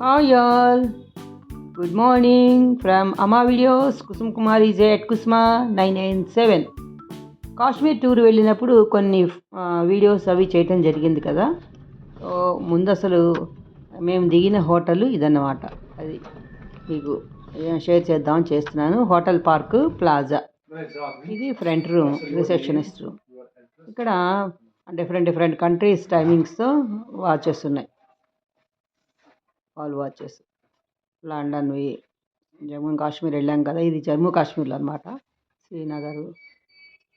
Hi all good morning from Amma videos Kusum Kumar is at Kusuma nine nine seven Kashmir tour వెళ్ళినప్పుడు కొన్ని videos అవి చేయటం జరిగింది కదా. సో ముందు అసలు మేము దిగిన హోటల్ ఇదన్నమాట. అది మీకు షేర్ చేద్దాం చేస్తున్నాను. Hotel park plaza. ఇది ఫ్రంట్ రూమ్ రిసెప్షనిస్ట్ రూమ్. ఇక్కడ డిఫరెంట్ డిఫరెంట్ కంట్రీస్ టైమింగ్స్తో వాచెస్ ఉన్నాయి. వాల్ వాచెస్ లండన్వి జమ్మూ కాశ్మీర్ వెళ్ళాం కదా ఇది జమ్మూ కాశ్మీర్లో అనమాట శ్రీనగర్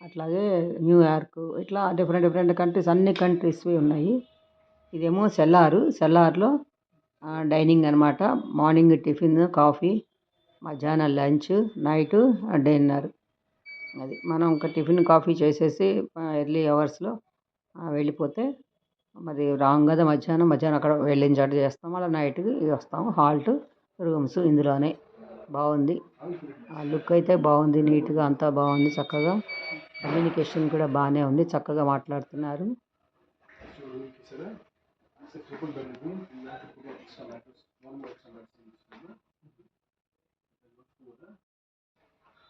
అట్లాగే న్యూయార్క్ ఇట్లా డిఫరెంట్ డిఫరెంట్ కంట్రీస్ అన్ని కంట్రీస్వి ఉన్నాయి. ఇదేమో సెల్లారు సెల్లార్లో డైనింగ్ అనమాట మార్నింగ్ టిఫిన్ కాఫీ మధ్యాహ్నం లంచ్ నైట్ డిన్నర్. అది మనం ఒక టిఫిన్ కాఫీ చేసేసి ఎర్లీ అవర్స్లో వెళ్ళిపోతే మరి రాంగ్ కదా మధ్యాహ్నం మధ్యాహ్నం అక్కడ వెళ్ళిన ఎంజాయ్ చేస్తాం. అలా నైట్కి వస్తాం. హాల్ట్ రూమ్స్ ఇందులోనే. బాగుంది. ఆ లుక్ అయితే బాగుంది. నీట్గా అంతా బాగుంది. చక్కగా కమ్యూనికేషన్ కూడా బాగానే ఉంది. చక్కగా మాట్లాడుతున్నారు.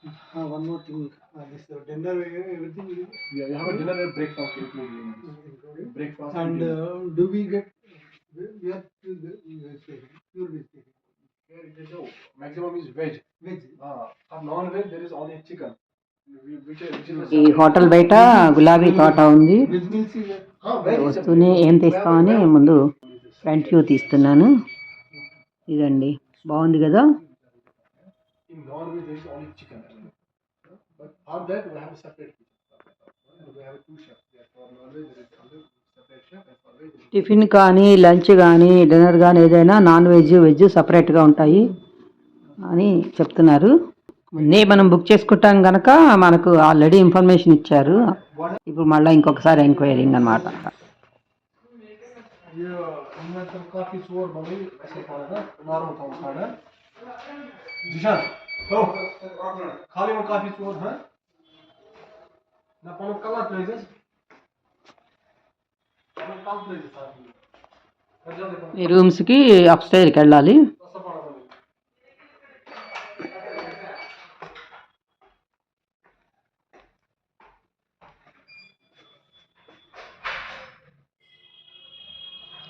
And breakfast breakfast and two veg veg non veg ఈ హోటల్ బయట గులాబీ తోట ఉంది. వస్తూనే ఏం తీస్తామని ముందు ఫ్రంట్ వ్యూ తీస్తున్నాను. ఇదండి బాగుంది కదా? In Norway, there is only chicken available. But for that, we have a separate kitchen. We have two chefs. For Norway, there is only separate chef. And for veg, tiffin కానీ lunch కానీ dinner కానీ ఏదైనా non veg veg సపరేట్గా ఉంటాయి అని చెప్తున్నారు ముందే మనం బుక్ చేసుకుంటాం కనుక మనకు ఆల్రెడీ ఇన్ఫర్మేషన్ ఇచ్చారు ఇప్పుడు మళ్ళీ ఇంకొకసారి ఎంక్వైరింగ్ అనమాట ಕಾಫಿ ಸೋರ್ ಬಂದು ನಾರ್ಮಲ್ ತಗೊಂಡ बने ऐसे खाना था नॉर्मल था खाना जिशान तो खाली में काफी चोर है ना पनो कलर प्लेसेस पनो कलर प्लेसेस साथ ఈ రూమ్స్కి అప్ స్టైర్కి వెళ్ళాలి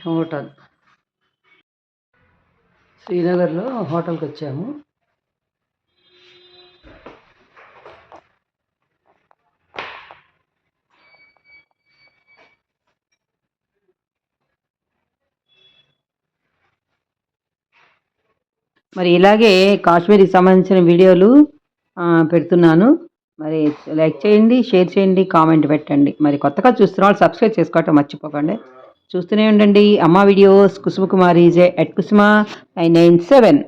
హోటల్ శ్రీనగర్లో హోటల్కి వచ్చాము మరి ఇలాగే కాశ్మీర్కి సంబంధించిన వీడియోలు పెడుతున్నాను. మరి లైక్ చేయండి షేర్ చేయండి కామెంట్ పెట్టండి. మరి కొత్తగా చూస్తున్న వాళ్ళు సబ్స్క్రైబ్ చేసుకోవటం మర్చిపోకండి. చూస్తూనే ఉండండి. అమ్మ videos Kusuma Kumari J at Kusuma nine nine seven.